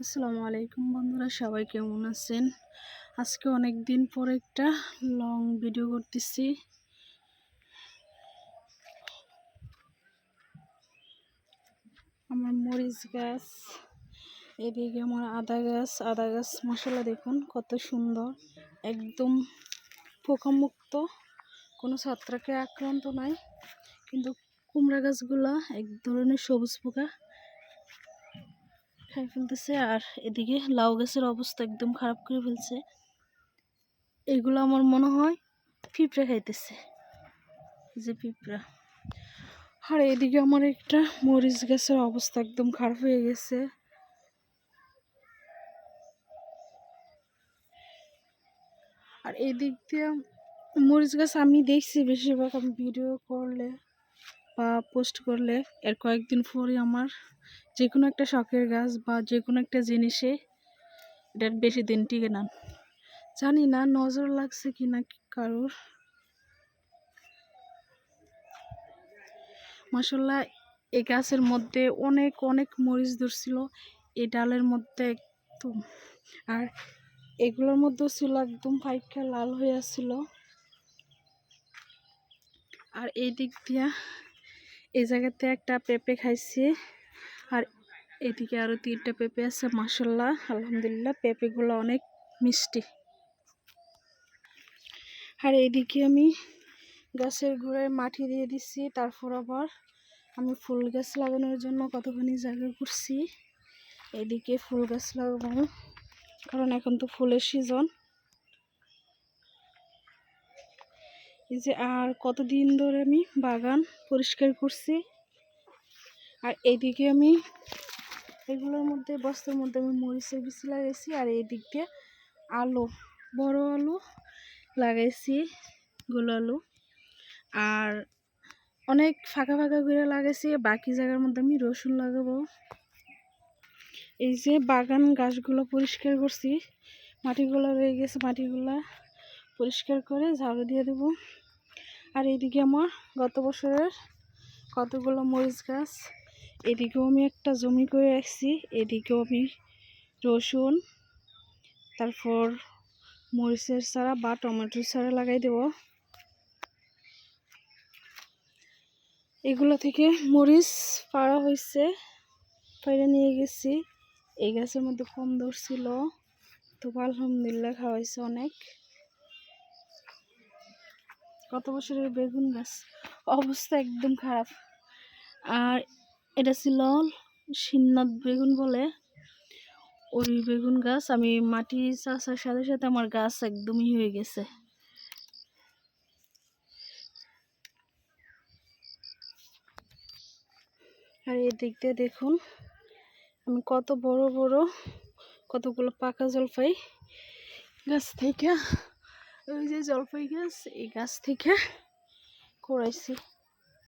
আসসালামু আলাইকুম বন্ধুরা, সবাই কেমন আছেন? আজকে অনেক দিন পর একটা লং ভিডিও করতেছি। আমার মরিচ গাছ, এদিকে আমার আদা গাছ আদা গাছ মশলা দেখুন কত সুন্দর, একদম পোকামুক্ত। কোনো ছত্রাকে আক্রান্ত নাই, কিন্তু কুমড়া গাছগুলা এক ধরনের সবুজ পোকা। খাই ফেলতেছে আর এদিকে লাউ গাছের অবস্থা একদম খারাপ করে ফেলছে। এগুলো আমার মনে হয় পিঁপড়া খাইতেছে। যে পিঁপড়া। আর এদিকে আমার একটা মরিচ গাছের অবস্থা একদম খারাপ হয়ে গেছে। আর এদিক দিয়ে মরিচ গাছ আমি দেখছি বেশিরভাগ আমি ভিডিও করলে। বা পোস্ট করলে এর কয়েকদিন পরে আমার যে কোনো একটা শখের গাছ বা যে কোনো একটা জিনিসে এটার বেশি দিন টিকে না। জানি না নজর লাগছে কি না কারোর। মাসাল্লাহ এই গাছের মধ্যে অনেক অনেক মরিচ ধরছিল, এই ডালের মধ্যে একদম। আর এগুলোর মধ্যেও ছিল একদম পাইকা লাল হয়ে আসছিল। আর এই দিক দিয়া এই জায়গাতে একটা পেঁপে খাইছি। আর এদিকে আরও তিনটা পেঁপে আছে মাসাল্লাহ আলহামদুলিল্লাহ, পেঁপেগুলো অনেক মিষ্টি। আর এইদিকে আমি গাছের গোড়ায় মাটি দিয়ে দিচ্ছি তারপর আবার আমি ফুল গাছ লাগানোর জন্য কতখানি জায়গা করছি। এদিকে ফুল গাছ লাগাবো, কারণ এখন তো ফুলের সিজন এই যে আর কতদিন ধরে আমি বাগান পরিষ্কার করছি। আর এইদিকে আমি এগুলোর মধ্যে, বস্তার মধ্যে আমি মরিচের বিচি লাগাইছি আর এই দিয়ে আলু, বড় আলু লাগাইছি, গোল আলু। আর অনেক ফাঁকা ফাঁকা করে লাগাইছি, বাকি জায়গার মধ্যে আমি রসুন লাগাবো। এই যে বাগান গাছগুলো পরিষ্কার করছি, মাটিগুলো রয়ে গেছে, মাটিগুলো পরিষ্কার করে ঝাড়ু দিয়ে দেব। আর এইদিকে আমার গত বছরের কতগুলো মরিচ গাছ, এদিকেও আমি একটা জমি করে রাখছি, এদিকেও আমি রসুন, তারপর মরিচের চারা বা টমেটোর চারা লাগাই দেব। এগুলো থেকে মরিচ পাড়া হয়েছে পাড়া নিয়ে গেছি। এই গাছের মধ্যে কম ধরছিল তো আলহামদুলিল্লাহ খাওয়াইছে অনেক। কত বছরের বেগুন গাছ, অবস্থা একদম খারাপ। আর এটা ছিল সিন্নাত বেগুন বলে। ওই বেগুন গাছ আমি মাটি চাষার সাথে সাথে আমার গাছ একদমই হয়ে গেছে। আর এই দিক দিয়ে দেখুন, আমি কত বড় বড় কতগুলো পাকা জলপাই গাছ থেকে ওই যে জলপাই গাছ এই গাছ থেকে করাইছি।